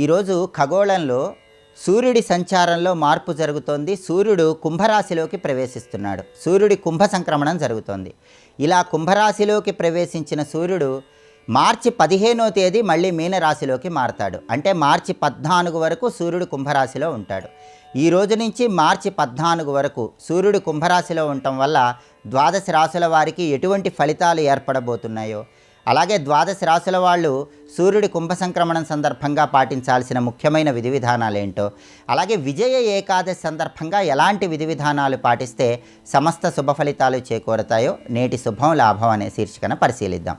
ఈరోజు ఖగోళంలో సూర్యుడి సంచారంలో మార్పు జరుగుతోంది. సూర్యుడు కుంభరాశిలోకి ప్రవేశిస్తున్నాడు. సూర్యుడి కుంభ సంక్రమణం జరుగుతోంది. ఇలా కుంభరాశిలోకి ప్రవేశించిన సూర్యుడు మార్చి పదిహేనో తేదీ మళ్ళీ మీనరాశిలోకి మారతాడు. అంటే మార్చి పద్నాలుగు వరకు సూర్యుడు కుంభరాశిలో ఉంటాడు. ఈ రోజు నుంచి మార్చి పద్నాలుగు వరకు సూర్యుడు కుంభరాశిలో ఉండటం వల్ల ద్వాదశ రాశుల వారికి ఎటువంటి ఫలితాలు ఏర్పడబోతున్నాయో అలాగే ద్వాదశ రాశుల వాళ్ళు సూర్యుడి కుంభ సంక్రమణం సందర్భంగా పాటించాల్సిన ముఖ్యమైన విధి విధానాలు ఏంటో అలాగే విజయ ఏకాదశి సందర్భంగా ఎలాంటి విధి విధానాలు పాటిస్తే సమస్త శుభ ఫలితాలు చేకూరతాయో నేటి శుభం లాభం అనే శీర్షికన పరిశీలిద్దాం.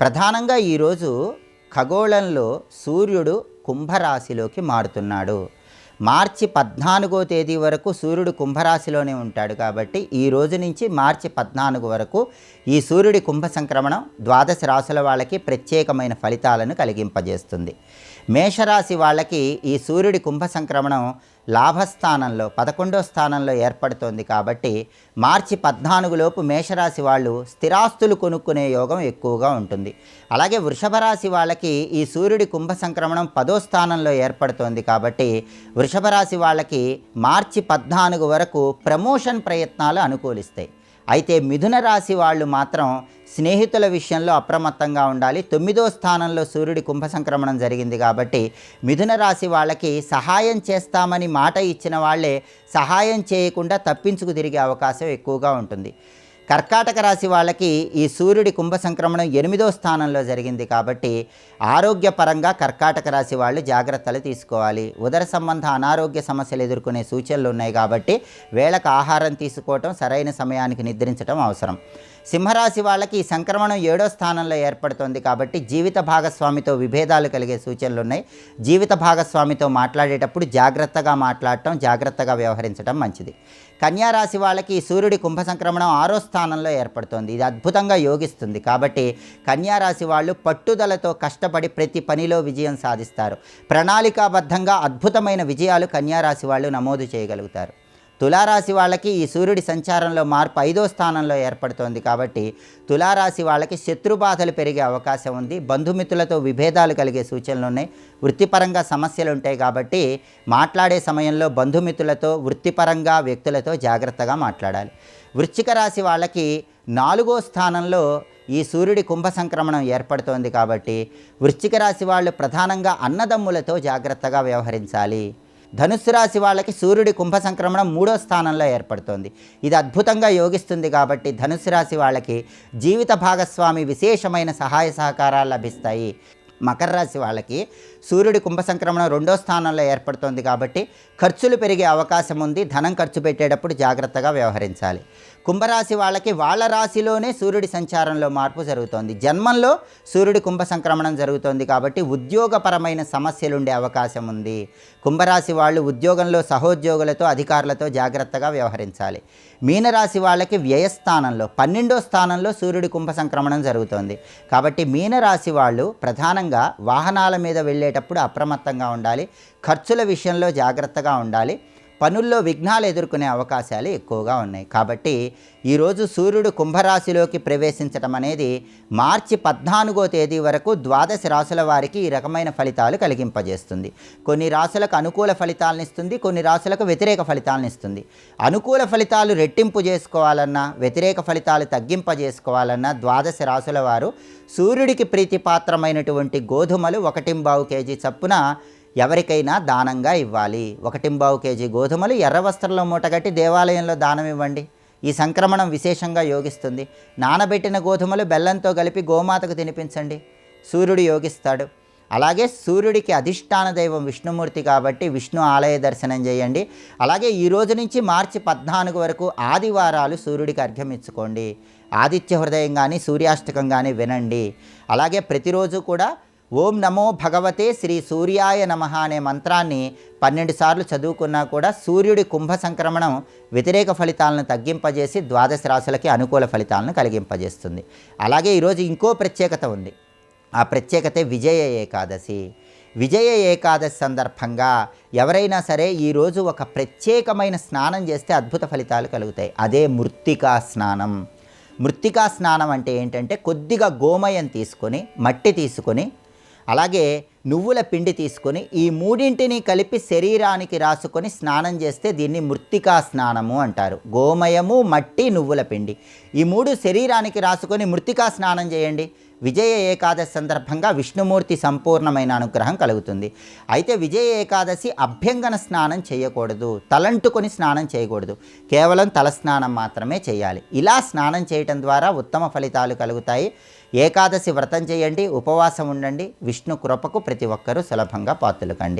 ప్రధానంగా ఈరోజు ఖగోళంలో సూర్యుడు కుంభరాశిలోకి మారుతున్నాడు. మార్చి పద్నాలుగో తేదీ వరకు సూర్యుడు కుంభరాశిలోనే ఉంటాడు కాబట్టి ఈ రోజు నుంచి మార్చి పద్నాలుగు వరకు ఈ సూర్యుడి కుంభ సంక్రమణం ద్వాదశ రాశుల వాళ్ళకి ప్రత్యేకమైన ఫలితాలను కలిగింపజేస్తుంది. మేషరాశి వాళ్ళకి ఈ సూర్యుడి కుంభ సంక్రమణం లాభస్థానంలో పదకొండో స్థానంలో ఏర్పడుతోంది కాబట్టి మార్చి పద్నాలుగులోపు మేషరాశి వాళ్ళు స్థిరాస్తులు కొనుక్కునే యోగం ఎక్కువగా ఉంటుంది. అలాగే వృషభ రాశి వాళ్ళకి ఈ సూర్యుడి కుంభ సంక్రమణం పదో స్థానంలో ఏర్పడుతోంది కాబట్టి వృషభ రాశి వాళ్ళకి మార్చి పద్నాలుగు వరకు ప్రమోషన్ ప్రయత్నాలు అనుకూలిస్తాయి. అయితే మిథున రాశి వాళ్ళు మాత్రం స్నేహితుల విషయంలో అప్రమత్తంగా ఉండాలి. తొమ్మిదో స్థానంలో సూర్యుడి కుంభ సంక్రమణం జరిగింది కాబట్టి మిథున రాశి వాళ్ళకి సహాయం చేస్తామని మాట ఇచ్చిన వాళ్ళే సహాయం చేయకుండా తప్పించుకు తిరిగే అవకాశం ఎక్కువగా ఉంటుంది. కర్కాటక రాశి వాళ్ళకి ఈ సూర్యుడి కుంభ సంక్రమణం ఎనిమిదో స్థానంలో జరిగింది కాబట్టి ఆరోగ్యపరంగా కర్కాటక రాశి వాళ్ళు జాగ్రత్తలు తీసుకోవాలి. ఉదర సంబంధ అనారోగ్య సమస్యలు ఎదుర్కొనే సూచనలు ఉన్నాయి కాబట్టి వేళకు ఆహారం తీసుకోవటం సరైన సమయానికి నిద్రించడం అవసరం. సింహరాశి వాళ్ళకి ఈ సంక్రమణం ఏడో స్థానంలో ఏర్పడుతుంది కాబట్టి జీవిత భాగస్వామితో విభేదాలు కలిగే సూచనలు ఉన్నాయి. జీవిత భాగస్వామితో మాట్లాడేటప్పుడు జాగ్రత్తగా మాట్లాడటం జాగ్రత్తగా వ్యవహరించడం మంచిది. కన్యారాశి వాళ్ళకి సూర్యుడి కుంభ సంక్రమణం ఆరో స్థానంలో ఏర్పడుతుంది. ఇది అద్భుతంగా యోగిస్తుంది. కాబట్టి కన్యారాశి వాళ్ళు పట్టుదలతో కష్టపడి ప్రతి పనిలో విజయం సాధిస్తారు. ప్రణాళికాబద్ధంగా అద్భుతమైన విజయాలు కన్యారాశి వాళ్ళు నమోదు చేయగలుగుతారు. తులారాశి వాళ్ళకి ఈ సూర్యుడి సంచారంలో మార్పు ఐదో స్థానంలో ఏర్పడుతోంది కాబట్టి తులారాశి వాళ్ళకి శత్రుబాధలు పెరిగే అవకాశం ఉంది. బంధుమిత్రులతో విభేదాలు కలిగే సూచనలు ఉన్నాయి. వృత్తిపరంగా సమస్యలు ఉంటాయి కాబట్టి మాట్లాడే సమయంలో బంధుమిత్రులతో వృత్తిపరంగా వ్యక్తులతో జాగ్రత్తగా మాట్లాడాలి. వృశ్చిక రాశి వాళ్ళకి నాలుగో స్థానంలో ఈ సూర్యుడి కుంభ సంక్రమణం ఏర్పడుతోంది కాబట్టి వృశ్చిక రాశి వాళ్ళు ప్రధానంగా అన్నదమ్ములతో జాగ్రత్తగా వ్యవహరించాలి. ధనుస్సు రాశి వాళ్ళకి సూర్యుడి కుంభ సంక్రమణం మూడో స్థానంలో ఏర్పడుతోంది. ఇది అద్భుతంగా యోగిస్తుంది కాబట్టి ధనుస్సు రాశి వాళ్ళకి జీవిత భాగస్వామి విశేషమైన సహాయ సహకారాలు లభిస్తాయి. మకర రాశి వాళ్ళకి సూర్యుడి కుంభ సంక్రమణం రెండో స్థానంలో ఏర్పడుతోంది కాబట్టి ఖర్చులు పెరిగే అవకాశం ఉంది. ధనం ఖర్చు పెట్టేటప్పుడు జాగ్రత్తగా వ్యవహరించాలి. కుంభరాశి వాళ్ళకి వాళ్ళ రాశిలోనే సూర్యుడి సంచారంలో మార్పు జరుగుతోంది. జన్మంలో సూర్యుడి కుంభ సంక్రమణం జరుగుతోంది కాబట్టి ఉద్యోగపరమైన సమస్యలు ఉండే అవకాశం ఉంది. కుంభరాశి వాళ్ళు ఉద్యోగంలో సహోద్యోగులతో అధికారులతో జాగ్రత్తగా వ్యవహరించాలి. మీనరాశి వాళ్ళకి వ్యయస్థానంలో పన్నెండో స్థానంలో సూర్యుడి కుంభ సంక్రమణం జరుగుతోంది. కాబట్టి మీనరాశి వాళ్ళు ప్రధానంగా వాహనాల మీద వెళ్ళేటప్పుడు అప్రమత్తంగా ఉండాలి. ఖర్చుల విషయంలో జాగ్రత్తగా ఉండాలి. పనుల్లో విఘ్నాలు ఎదుర్కొనే అవకాశాలు ఎక్కువగా ఉన్నాయి. కాబట్టి ఈరోజు సూర్యుడు కుంభరాశిలోకి ప్రవేశించడం అనేది మార్చి పద్నాలుగో తేదీ వరకు ద్వాదశ రాశుల వారికి ఈ రకమైన ఫలితాలు కలిగింపజేస్తుంది. కొన్ని రాశులకు అనుకూల ఫలితాలను ఇస్తుంది కొన్ని రాశులకు వ్యతిరేక ఫలితాలను ఇస్తుంది. అనుకూల ఫలితాలు రెట్టింపు చేసుకోవాలన్నా వ్యతిరేక ఫలితాలు తగ్గింపజేసుకోవాలన్నా ద్వాదశ రాశుల వారు సూర్యుడికి ప్రీతిపాత్రమైనటువంటి గోధుమలు ఒకటింబావు కేజీ చప్పున ఎవరికైనా దానంగా ఇవ్వాలి. ఒకటింబావు కేజీ గోధుమలు ఎర్ర వస్త్రంలో మూటగట్టి దేవాలయంలో దానం ఇవ్వండి. ఈ సంక్రమణం విశేషంగా యోగిస్తుంది. నానబెట్టిన గోధుమలు బెల్లంతో కలిపి గోమాతకు తినిపించండి. సూర్యుడు యోగిస్తాడు. అలాగే సూర్యుడికి అధిష్టాన దైవం విష్ణుమూర్తి కాబట్టి విష్ణు ఆలయ దర్శనం చేయండి. అలాగే ఈ రోజు నుంచి మార్చి పద్నాలుగు వరకు ఆదివారాలు సూర్యుడికి అర్ఘ్యం ఇచ్చుకోండి. ఆదిత్య హృదయం కానీ సూర్యాష్టకం కానీ వినండి. అలాగే ప్రతిరోజు కూడా ఓం నమో భగవతే శ్రీ సూర్యాయ నమ అనే మంత్రాన్ని పన్నెండు సార్లు చదువుకున్నా కూడా సూర్యుడి కుంభ సంక్రమణం వ్యతిరేక ఫలితాలను తగ్గింపజేసి ద్వాదశ రాశులకి అనుకూల ఫలితాలను కలిగింపజేస్తుంది. అలాగే ఈరోజు ఇంకో ప్రత్యేకత ఉంది. ఆ ప్రత్యేకతే విజయ ఏకాదశి. విజయ ఏకాదశి సందర్భంగా ఎవరైనా సరే ఈరోజు ఒక ప్రత్యేకమైన స్నానం చేస్తే అద్భుత ఫలితాలు కలుగుతాయి. అదే మృత్తికా స్నానం. మృత్తికా స్నానం అంటే ఏంటంటే కొద్దిగా గోమయం తీసుకొని మట్టి తీసుకొని అలాగే నువ్వుల పిండి తీసుకొని ఈ మూడింటిని కలిపి శరీరానికి రాసుకొని స్నానం చేస్తే దీన్ని మృత్తికా స్నానము అంటారు. గోమయము మట్టి నువ్వుల పిండి. ఈ మూడు శరీరానికి రాసుకొని మృత్తికా స్నానం చేయండి. విజయ ఏకాదశి సందర్భంగా విష్ణుమూర్తి సంపూర్ణమైన అనుగ్రహం కలుగుతుంది. అయితే విజయ ఏకాదశి అభ్యంగన స్నానం చేయకూడదు. తలంటుకొని స్నానం చేయకూడదు. కేవలం తల స్నానం మాత్రమే చేయాలి. ఇలా స్నానం చేయటం ద్వారా ఉత్తమ ఫలితాలు కలుగుతాయి. ఏకాదశి వ్రతం చేయండి. ఉపవాసం ఉండండి. విష్ణు కృపకు ప్రతి ఒక్కరూ సులభంగా పాత్రలు కండి